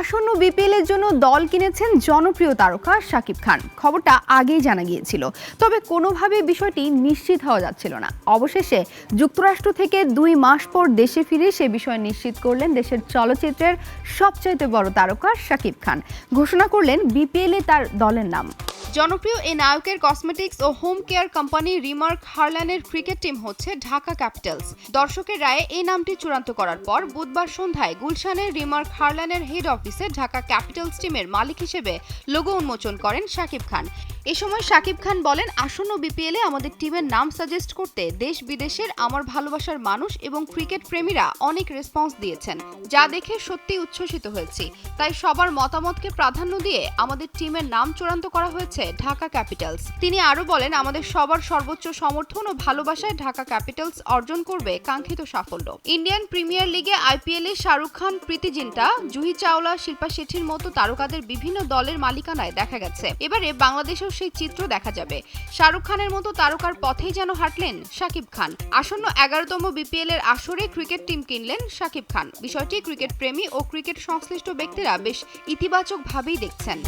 আসন্ন বিপিএল এর জন্য দল কিনেছেন জনপ্রিয় তারকা শাকিব খান। খবরটা আগেই জানা গিয়েছিল। তবে কোনোভাবে বিষয়টি নিশ্চিত হওয়া যাচ্ছিল না। অবশেষে যুক্তরাষ্ট্র থেকে দুই মাস পর দেশে ফিরে সে বিষয় নিশ্চিত করলেন দেশের চলচ্চিত্রের সবচাইতে বড় তারকা শাকিব খান। ঘোষণা করলেন বিপিএল এ তার দলের নাম। জনপ্রিয় এই নায়কের কসমেটিক্স ও হোম কেয়ার কোম্পানি রিমার্ক হারল্যানের ক্রিকেট টিম হচ্ছে ঢাকা ক্যাপিটালস দর্শকের রায়ে এই নামটি চূড়ান্ত করার পর বুধবার সন্ধ্যায় গুলশানের রিমার্ক হারল্যানের হেড অফিসে ঢাকা ক্যাপিটালস টিমের মালিক হিসেবে লোগো উন্মোচন করেন শাকিব খান। এ সময় শাকিব খান বলেন, আসন্ন বিপিএলে আমাদের টিমের নাম সাজেস্ট করতে দেশ বিদেশের আমার ভালোবাসার মানুষ এবং ক্রিকেট প্রেমীরা অনেক রেসপন্স দিয়েছেন। যা দেখে সত্যি উচ্ছ্বসিত হয়েছি। তাই সবার মতামতকে প্রাধান্য দিয়ে আমাদের টিমের নাম চূড়ান্ত করা হয়েছে ঢাকা ক্যাপিটালস। তিনি আরও বলেন, আমাদের সবার সর্বোচ্চ সমর্থন ও ভালোবাসায় ঢাকা ক্যাপিটালস অর্জন করবে কাঙ্ক্ষিত সাফল্য। ইন্ডিয়ান প্রিমিয়ার লিগে আইপিএলে শাহরুখ খান, প্রীতি জিন্টা, জুহি চাওলা, শিল্পা শেঠির মতো তারকাদের বিভিন্ন দলের মালিকানায় দেখা গেছে। এবারে বাংলাদেশেও সেই চিত্র দেখা যাবে। শাহরুখ খানের মতো তারকার পথেই যেন হাঁটলেন শাকিব খান। আসন্ন এগারোতম বিপিএল এর আসরে ক্রিকেট টিম কিনলেন শাকিব খান। বিষয়টি ক্রিকেট প্রেমী ও ক্রিকেট সংশ্লিষ্ট ব্যক্তিরা বেশ ইতিবাচকভাবেই দেখছেন।